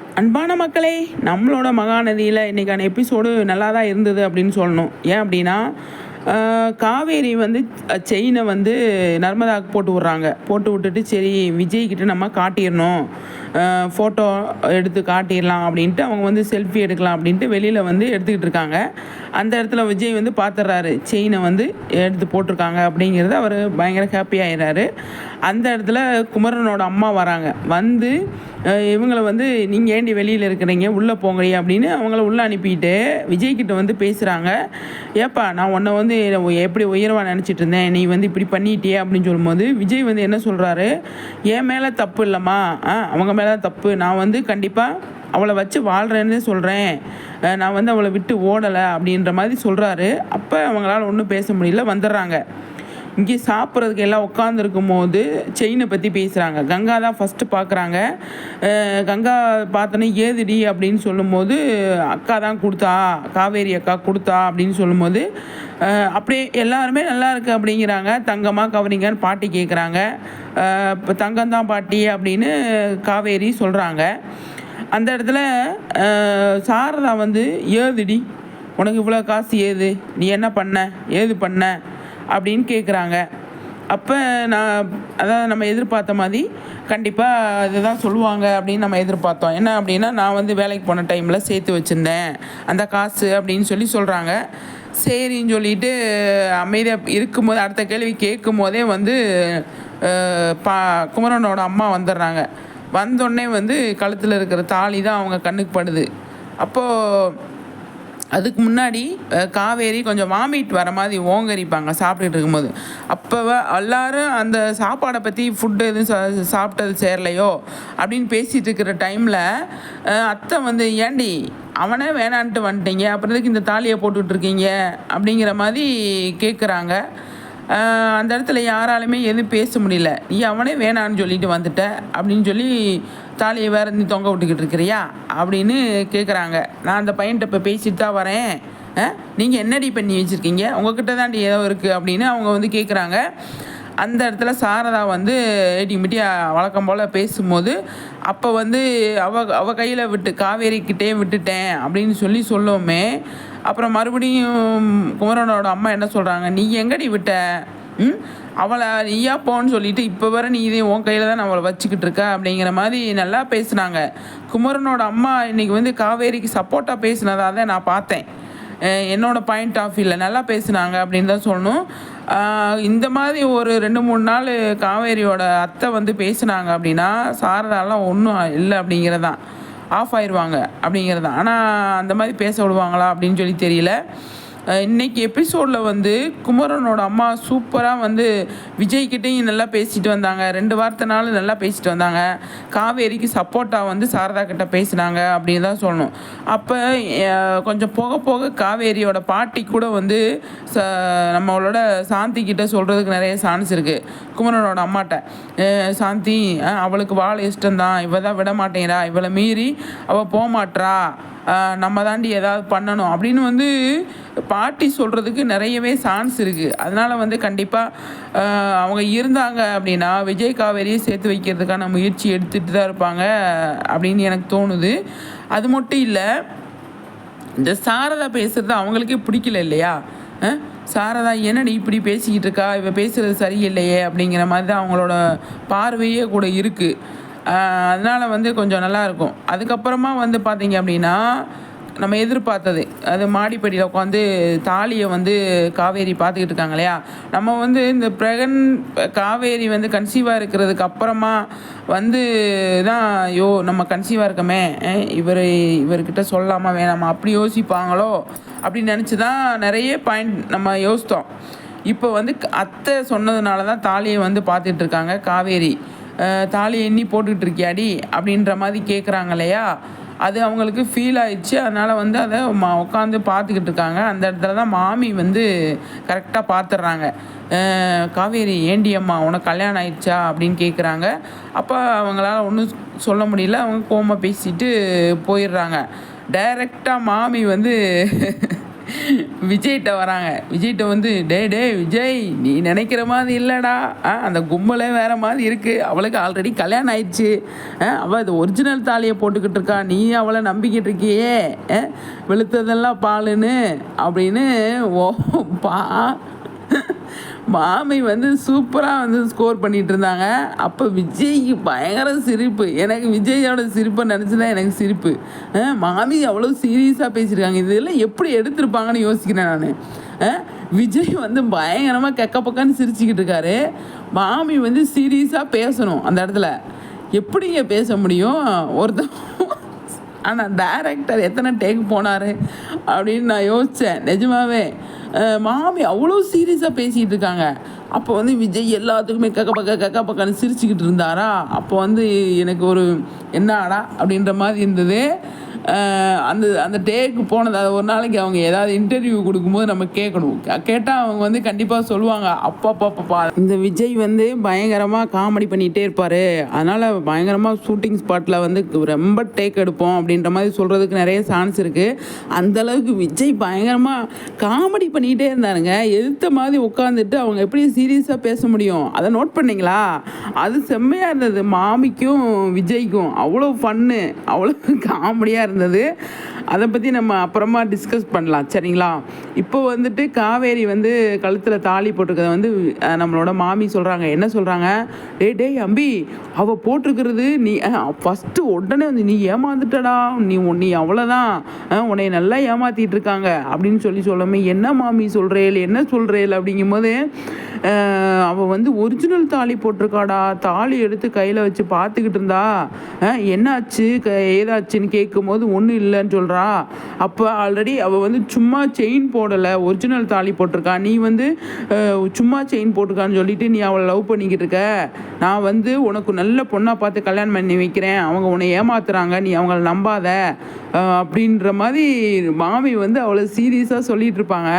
அன்பான மக்களே நம்மளோட மகாநதியில் இன்றைக்கான எபிசோடு நல்லா தான் இருந்தது அப்படின்னு சொல்லணும். ஏன் அப்படின்னா காவேரி வந்து செயினை வந்து நர்மதாவுக்கு போட்டு விட்றாங்க. போட்டு விட்டுட்டு சரி விஜய் கிட்ட நம்ம காட்டிடணும். ஃபோட்டோ எடுத்து காட்டிடலாம் அப்படின்ட்டு அவங்க வந்து செல்ஃபி எடுக்கலாம் அப்படின்ட்டு வெளியில் வந்து எடுத்துக்கிட்டு இருக்காங்க. அந்த இடத்துல விஜய் வந்து பார்த்துட்றாரு செயினை வந்து எடுத்து போட்டிருக்காங்க அப்படிங்கிறது அவர் பயங்கர ஹாப்பி ஆயிடுறாரு. அந்த இடத்துல குமரனோட அம்மா வராங்க. வந்து இவங்களை வந்து நீங்கள் ஏண்டி வெளியில் இருக்கிறீங்க? உள்ளே போங்கடி அப்படின்னு அவங்கள உள்ளே அனுப்பிட்டு விஜய்கிட்ட வந்து பேசுகிறாங்க ஏப்பா நான் உன்னை வந்து எப்படி உயர்வாக நினச்சிட்டு இருந்தேன்? நீ வந்து இப்படி பண்ணிட்டியே அப்படின்னு சொல்லும்போது விஜய் வந்து என்ன சொல்கிறாரு என் மேலே தப்பு இல்லைம்மா. ஆ அவங்க மேலே தான் தப்பு நான் வந்து கண்டிப்பாக அவளை வச்சு வாழ்கிறேன்னு சொல்கிறேன் நான் வந்து அவளை விட்டு ஓடலை அப்படின்ற மாதிரி சொல்கிறாரு அப்போ அவங்களால ஒன்றும் பேச முடியல வந்துடுறாங்க. இங்கே சாப்பிட்றதுக்கு எல்லாம் உட்காந்துருக்கும் போது செயினை பற்றி பேசுகிறாங்க கங்கா தான் ஃபஸ்ட்டு பார்க்குறாங்க. கங்கா பார்த்தோன்னே ஏதுடி? அப்படின்னு சொல்லும்போது அக்கா தான் கொடுத்தா காவேரி அக்கா கொடுத்தா அப்படின்னு சொல்லும்போது அப்படியே எல்லாருமே நல்லா இருக்கு அப்படிங்கிறாங்க. தங்கமாக கவரிங்கன்னு பாட்டி கேட்குறாங்க இப்போ தங்கம் தான் பாட்டி அப்படின்னு காவேரி சொல்கிறாங்க அந்த இடத்துல சாரதா வந்து ஏதுடி? உனக்கு இவ்வளோ காசு ஏது? நீ என்ன பண்ண? ஏது பண்ண? அப்படின்னு கேட்குறாங்க அப்போ நான் அதாவது நம்ம எதிர்பார்த்த மாதிரி கண்டிப்பாக இதுதான் சொல்லுவாங்க அப்படின்னு நம்ம எதிர்பார்த்தோம். என்ன அப்படின்னா நான் வந்து வேலைக்கு போன டைமில் சேர்த்து வச்சுருந்தேன். அந்த காசு அப்படின்னு சொல்லி சொல்கிறாங்க சரின்னு சொல்லிட்டு அமைதியாக இருக்கும்போது அடுத்த கேள்வி கேட்கும் போதே வந்து பா குமரனோட அம்மா வந்துடுறாங்க. வந்தோடனே வந்து கழுத்தில் இருக்கிற தாலி தான் அவங்க கண்ணுக்கு படுது. அப்போது அதுக்கு முன்னாடி காவேரி கொஞ்சம் வாமிட் வர மாதிரி ஓங்கரிப்பாங்க சாப்பிட்டுட்டு இருக்கும்போது. அப்போ எல்லாரும் அந்த சாப்பாடை பற்றி ஃபுட்டு எதுவும் சாப்பிட்டது சேரலையோ அப்படின்னு பேசிகிட்டு இருக்கிற டைமில் அத்தை வந்து ஏண்டி அவனே வேணான்ட்டு வந்துட்டீங்க. அப்புறத்துக்கு இந்த தாலியை போட்டுட்ருக்கீங்க அப்படிங்கிற மாதிரி கேட்குறாங்க அந்த இடத்துல யாராலுமே எதுவும் பேச முடியல. நீ அவனே வேணான்னு சொல்லிட்டு வந்துட்ட. அப்படின்னு சொல்லி தாலியை வேற நீ தொங்க விட்டுக்கிட்டு இருக்கிறியா? அப்படின்னு கேட்குறாங்க நான் அந்த பையன்கிட்ட இப்போ பேசிட்டு தான் வரேன். நீங்கள் என்னடி பண்ணி வச்சுருக்கீங்க? உங்ககிட்ட தாண்டி ஏதோ இருக்குது அப்படின்னு அவங்க வந்து கேட்குறாங்க அந்த இடத்துல சாரதா வந்து ஏட்டிமிட்டி வழக்கம் போல் பேசும்போது அப்போ வந்து அவ அவ கையில் விட்டு காவேரிக்கிட்டே விட்டுட்டேன். அப்படின்னு சொல்லி சொல்லவுமே அப்புறம் மறுபடியும் குமரனோட அம்மா என்ன சொல்கிறாங்க நீ எங்கடி விட்ட? ம்? அவளை நீயா போன்னு சொல்லிட்டு இப்போ வர நீ இதே உன் கையில் தான் அவளை வச்சுக்கிட்டு இருக்க அப்படிங்கிற மாதிரி நல்லா பேசுனாங்க. குமரனோட அம்மா இன்றைக்கி வந்து காவேரிக்கு சப்போர்ட்டாக பேசினதாக தான் நான் பார்த்தேன். என்னோடய என்னோட பாயிண்ட் ஆஃப் வியூவில் நல்லா பேசுனாங்க அப்படின்னு தான் சொல்லணும். இந்த மாதிரி ஒரு ரெண்டு மூணு நாள் காவேரியோட அத்தை வந்து பேசுனாங்க அப்படின்னா சாரதாலாம் ஒன்றும் இல்லை அப்படிங்கிறதான். ஆஃப் ஆயிடுவாங்க அப்படிங்கிறதான் ஆனால் அந்த மாதிரி பேச விடுவாங்களா அப்படின்னு சொல்லி தெரியல. இன்றைக்கி இன்னைக்கு எபிசோடில் வந்து குமரனோட அம்மா சூப்பராக வந்து விஜய்கிட்டையும் நல்லா பேசிட்டு வந்தாங்க. ரெண்டு வாரத்தினாலும் நல்லா பேசிட்டு வந்தாங்க. காவேரிக்கு சப்போர்ட்டாக வந்து சாரதா கிட்ட பேசினாங்க அப்படின்னு தான் சொல்லணும். அப்போ கொஞ்சம் போக போக காவேரியோட பாட்டி கூட வந்து ச நம்மளோட சாந்தி கிட்ட சொல்கிறதுக்கு நிறைய சான்ஸ் இருக்குது குமரனோட அம்மாட்ட. சாந்தி அவளுக்கு வாழ இஷ்டம்தான். இவள் தான் விட மாட்டேங்கிறா. இவளை மீறி அவள் போக மாட்டா நம்ம தாண்டி ஏதாவது பண்ணணும். அப்படின்னு வந்து பாட்டி சொல்கிறதுக்கு நிறையவே சான்ஸ் இருக்குது அதனால் வந்து கண்டிப்பாக அவங்க இருந்தாங்க அப்படின்னா விஜய் காவேரியை சேர்த்து வைக்கிறதுக்கான முயற்சி எடுத்துகிட்டு தான் இருப்பாங்க அப்படின்னு எனக்கு தோணுது. அது மட்டும் இல்லை இந்த சாரதா பேசுகிறது அவங்களுக்கே பிடிக்கல இல்லையா? சாரதா என்னடி இப்படி பேசிக்கிட்டு இருக்கா? இவ பேசுகிறது சரியில்லையே அப்படிங்கிற மாதிரி தான் அவங்களோட பார்வையே கூட இருக்குது அதனால் வந்து கொஞ்சம் நல்லாயிருக்கும். அதுக்கப்புறமா வந்து பார்த்தீங்க அப்படின்னா நம்ம எதிர்பார்த்தது. அது மாடிப்படியில் உட்காந்து தாலியை வந்து காவேரி பார்த்துக்கிட்டு இருக்காங்க இல்லையா? நம்ம வந்து இந்த பிரகன் காவேரி வந்து கன்சீவாக இருக்கிறதுக்கு அப்புறமா வந்து தான் ஐயோ நம்ம கன்சீவாக இருக்கமே. இவர் இவர்கிட்ட சொல்லாமா வேணாமா? அப்படி யோசிப்பாங்களோ? அப்படின்னு நினச்சி தான் நிறைய பாயிண்ட் நம்ம யோசித்தோம். இப்போ வந்து அத்தை சொன்னதுனால தான் தாலியை வந்து பார்த்துட்டு இருக்காங்க காவேரி. தாலி எண்ணி போட்டுக்கிட்டு இருக்கியாடி அப்படின்ற மாதிரி கேட்குறாங்க இல்லையா அது அவங்களுக்கு ஃபீல் ஆயிடுச்சு. அதனால் வந்து அதை மா உட்காந்து பார்த்துக்கிட்டு இருக்காங்க அந்த இடத்துல தான் மாமி வந்து கரெக்டாக பார்த்துட்றாங்க. காவேரி ஏண்டி அம்மா உனக்கு கல்யாணம் ஆயிடுச்சா? அப்படின்னு கேட்குறாங்க அப்போ அவங்களால ஒன்றும் சொல்ல முடியல. அவங்க கோமா பேசிட்டு போயிடுறாங்க. டைரெக்டாக மாமி வந்து விஜய்கிட்ட வராங்க. விஜய்கிட்ட வந்து டே டே விஜய் நீ நினைக்கிற மாதிரி இல்லைடா. ஆ, அந்த கும்பலே வேற மாதிரி இருக்குது அவளுக்கு ஆல்ரெடி கல்யாணம் ஆயிடுச்சு. ஆ, அவள் இது ஒரிஜினல் தாலியை போட்டுக்கிட்டு இருக்கா. நீ அவளை நம்பிக்கிட்டு இருக்கியே. ஆ, வெளுத்ததெல்லாம் பாலுன்னு அப்படின்னு ஓ பா மாமி வந்து சூப்பராக வந்து ஸ்கோர் பண்ணிகிட்டு இருந்தாங்க அப்போ விஜய்க்கு பயங்கர சிரிப்பு. எனக்கு விஜயோட சிரிப்பை நினச்சி தான் எனக்கு சிரிப்பு. மாமி அவ்வளோ சீரியஸாக பேசியிருக்காங்க. இதெல்லாம் எப்படி எடுத்திருப்பாங்கன்னு யோசிக்கிறேன் நான். விஜய் வந்து பயங்கரமாக கெக்க பக்கன்னு சிரிச்சுக்கிட்டு இருக்காரு. மாமி வந்து சீரியஸாக பேசணும் அந்த இடத்துல. எப்படிங்க பேச முடியும்? ஒருத்தன் ஆனால் டேரக்டர் எத்தனை டேக் போனார்? அப்படின்னு நான் யோசித்தேன் நிஜமாவே. மாமி அவ்வளோ சீரியஸாக பேசிகிட்டு இருக்காங்க. அப்போ வந்து விஜய் எல்லாத்துக்குமே கக்க பக்க கக்க பக்கன்னு சிரிச்சுக்கிட்டு இருந்தாரா? அப்போ வந்து எனக்கு ஒரு என்னடா? அப்படின்ற மாதிரி இருந்தது. அந்த அந்த டேக்கு போனது அது ஒரு நாளைக்கு அவங்க ஏதாவது இன்டர்வியூ கொடுக்கும்போது நம்ம கேட்கணும். கேட்டால் அவங்க வந்து கண்டிப்பாக சொல்லுவாங்க அப்பா பாப்பா இந்த விஜய் வந்து பயங்கரமாக காமெடி பண்ணிகிட்டே இருப்பார். அதனால் பயங்கரமாக ஷூட்டிங் ஸ்பாட்டில் வந்து ரொம்ப டேக் எடுப்போம் அப்படின்ற மாதிரி சொல்கிறதுக்கு நிறைய சான்ஸ் இருக்குது அந்தளவுக்கு விஜய் பயங்கரமாக காமெடி பண்ணிக்கிட்டே இருந்தாருங்க. எதிர்த்த மாதிரி உட்காந்துட்டு அவங்க எப்படி சீரியஸாக பேச முடியும்? அதை நோட் பண்ணிங்களா? அது செம்மையாக இருந்தது. மாமிக்கும் விஜய்க்கும். அவ்வளோ ஃபன்னு அவ்வளோ காமெடியாக இருந்தது. இருந்தது. அதை பற்றி நம்ம அப்புறமா டிஸ்கஸ் பண்ணலாம். சரிங்களா? இப்போ வந்துட்டு காவேரி வந்து கழுத்தில் தாலி போட்டிருக்கிறத வந்து நம்மளோட மாமி சொல்கிறாங்க என்ன சொல்கிறாங்க டே டேய் அம்பி அவள் போட்டிருக்கிறது நீ ஃபஸ்ட்டு உடனே வந்து நீ ஏமாந்துட்டடா. நீ நீ அவ்வளோதான் உன்னை நல்லா ஏமாத்திட்டு இருக்காங்க. அப்படின்னு சொல்லி சொல்லாமல் என்ன மாமி சொல்கிறேல் என்ன சொல்கிறேல் அப்படிங்கும்போது போது அவள் வந்து ஒரிஜினல் தாலி போட்டிருக்காடா. தாலி எடுத்து கையில் வச்சு பார்த்துக்கிட்டு இருந்தா என்ன என்னாச்சு? க ஏதாச்சுன்னு கேட்கும்போது ஒன்றும் இல்லைன்னு சொல்கிறா அப்போ ஆல்ரெடி அவள் வந்து சும்மா செயின் போடலை. ஒரிஜினல் தாலி போட்டிருக்கா. நீ வந்து சும்மா செயின் போட்டிருக்கான்னு சொல்லிட்டு நீ அவளை லவ் பண்ணிக்கிட்டு இருக்க. நான் வந்து உனக்கு நல்ல பொண்ணாக பார்த்து கல்யாணம் பண்ணி வைக்கிறேன். அவங்க உன்னை ஏமாத்துறாங்க. நீ அவங்கள நம்பாத. அப்படின்ற மாதிரி மாமி வந்து அவ்வளோ சீரியஸாக சொல்லிகிட்டு இருப்பாங்க.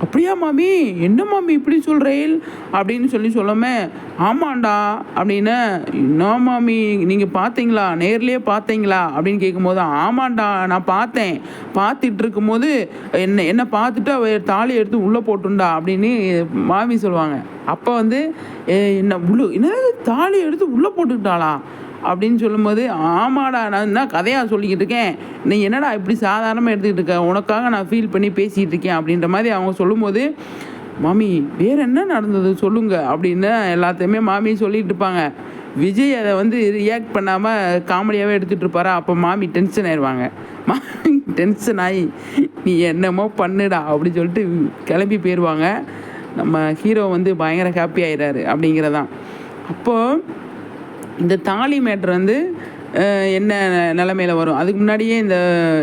அப்படியா மாமி? என்ன மாமி இப்படி சொல்கிறேன் அப்படின்னு சொல்லி சொல்லாம ஆமாண்டா அப்படின்னு என்ன மாமி நீங்கள் பார்த்தீங்களா நேர்லேயே பார்த்தீங்களா அப்படின்னு கேட்கும்போது ஆமாண்டா நான் பார்த்தேன் பார்த்துட்டு இருக்கும்போது என்ன என்ன பார்த்துட்டு அவ தாலி எடுத்து உள்ளே போட்டுண்டா அப்படின்னு மாமி சொல்லுவாங்க. அப்போ வந்து என்ன உள்ள என்ன தாலி எடுத்து உள்ளே போட்டுக்கிட்டாளா? அப்படின்னு சொல்லும்போது ஆமாடா நான் என்ன கதையாக சொல்லிக்கிட்டு இருக்கேன்? நீ என்னடா இப்படி சாதாரணமாக எடுத்துக்கிட்டு இருக்க? உனக்காக நான் ஃபீல் பண்ணி பேசிகிட்டு இருக்கேன் அப்படின்ற மாதிரி அவங்க சொல்லும்போது மாமி வேறு என்ன நடந்தது? சொல்லுங்கள் அப்படின்னு எல்லாத்தையுமே மாமி சொல்லிகிட்டு இருப்பாங்க. விஜய் அதை வந்து ரியாக்ட் பண்ணாமல் காமெடியாகவே எடுத்துகிட்டு இருப்பாரா? அப்போ மாமி டென்ஷன் ஆயிடுவாங்க மாமி டென்ஷன் ஆகி நீ என்னமோ பண்ணுடா அப்படி சொல்லிட்டு கிளம்பி போயிடுவாங்க நம்ம ஹீரோ வந்து பயங்கர ஹாப்பி ஆயிடுறாரு அப்படிங்கிறதான். அப்போது இந்த தாலி மேட்ரு வந்து என்ன நிலமையில் வரும்? அதுக்கு முன்னாடியே இந்த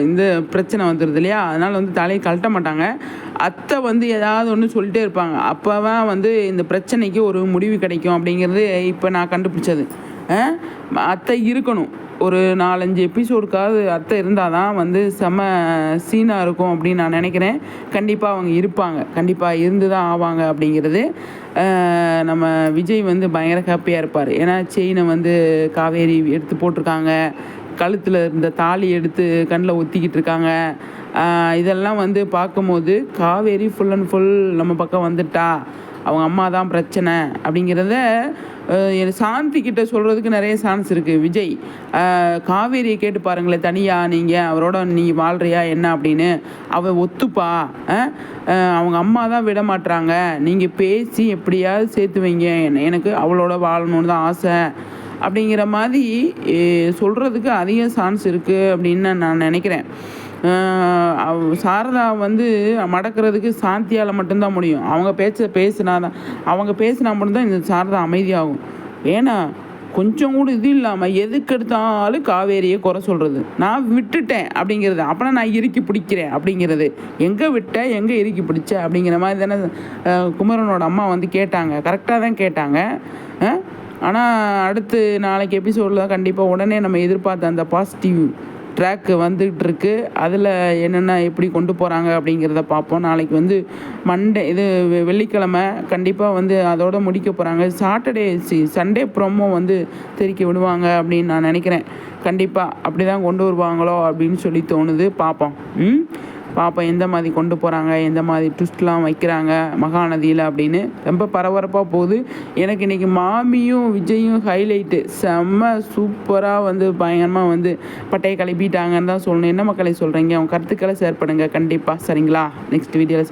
இந்த பிரச்சனை வந்துடுது இல்லையா? அதனால் வந்து தலையை கழட்ட மாட்டாங்க. அத்தை வந்து ஏதாவது ஒன்று சொல்லிட்டே இருப்பாங்க. அப்போ தான் வந்து இந்த பிரச்சனைக்கு ஒரு முடிவு கிடைக்கும் அப்படிங்கிறது இப்போ நான் கண்டுபிடிச்சது. அத்தை இருக்கணும். ஒரு நாலஞ்சு எபிசோடுக்காவது அத்தை இருந்தால் தான் வந்து செம சீனாக இருக்கும் அப்படின்னு நான் நினைக்கிறேன். கண்டிப்பாக அவங்க இருப்பாங்க. கண்டிப்பாக இருந்து தான் ஆவாங்க அப்படிங்கிறது. நம்ம விஜய் வந்து பயங்கர ஹாப்பியாக இருப்பார். ஏன்னா செயினை வந்து காவேரி எடுத்து போட்டிருக்காங்க. கழுத்தில் இருந்த தாலி எடுத்து கண்ணில் ஒத்திக்கிட்டு இருக்காங்க. இதெல்லாம் வந்து பார்க்கும்போது காவேரி ஃபுல் அண்ட் ஃபுல் நம்ம பக்கம் வந்துட்டா. அவங்க அம்மா தான் பிரச்சனை அப்படிங்கிறத என் சாந்தி கிட்ட சொல்கிறதுக்கு நிறைய சான்ஸ் இருக்குது விஜய் காவேரியை கேட்டு பாருங்களேன் தனியாக நீங்கள் அவரோட நீ வாழ்கிறியா என்ன அப்படின்னு. அவள் ஒத்துப்பா அவங்க அம்மா தான் விட மாட்டுறாங்க நீங்கள் பேசி எப்படியாவது சேர்த்து வைங்க. எனக்கு அவளோட வாழணும்னு தான் ஆசை. அப்படிங்கிற மாதிரி சொல்கிறதுக்கு அதிக சான்ஸ் இருக்குது அப்படின்னு நான் நினைக்கிறேன். சாரதா வந்து மடக்கிறதுக்கு சாந்தியால் மட்டும்தான் முடியும். அவங்க பேச்ச பேசினா தான் அவங்க பேசினா மட்டும்தான் இந்த சாரதா அமைதியாகும். ஏன்னா கொஞ்சம் கூட இது இல்லாமல் எதுக்கு எடுத்தாலும் காவேரியை குறை சொல்கிறது நான் விட்டுட்டேன் அப்படிங்கிறது. அப்போனா நான் இறுக்கி பிடிக்கிறேன் அப்படிங்கிறது. எங்கே விட்ட எங்கே இறுக்கி பிடிச்ச அப்படிங்கிற மாதிரி தானே குமரனோட அம்மா வந்து கேட்டாங்க. கரெக்டாக தான் கேட்டாங்க. ஆனால் அடுத்து நாளைக்கு எபிசோடில் தான் கண்டிப்பாக உடனே நம்ம எதிர்பார்த்த அந்த பாசிட்டிவ் ட்ராக்கு வந்துகிட்டு இருக்கு அதில் என்னென்ன எப்படி கொண்டு போகிறாங்க அப்படிங்கிறத பார்ப்போம். நாளைக்கு வந்து மண்டே இது வெ- வெள்ளிக்கிழமை. கண்டிப்பாக வந்து அதோட முடிக்க போகிறாங்க சாட்டர்டே சி சண்டே ப்ரோமோ வந்து தெரிக்க விடுவாங்க அப்படின்னு நான் நினைக்கிறேன். கண்டிப்பாக அப்படி தான் கொண்டு வருவாங்களோ அப்படின்னு சொல்லி தோணுது. பார்ப்போம். ம்? பார்ப்போம் எந்த மாதிரி கொண்டு போகிறாங்க எந்த மாதிரி ட்விஸ்ட்லாம் வைக்கிறாங்க மகாநதியில் அப்படின்னு ரொம்ப பரபரப்பாக போகுது. எனக்கு இன்றைக்கி மாமியும் விஜயும் ஹைலைட்டு செம்ம சூப்பராக வந்து பயங்கரமாக வந்து பட்டையை கிளப்பிட்டாங்கன்னு தான் சொல்லணும். என்ன மக்களை சொல்கிறீங்க அவங்க கருத்துக்களை ஷேர் பண்ணுங்கள் கண்டிப்பாக சரிங்களா? நெக்ஸ்ட் வீடியோவில்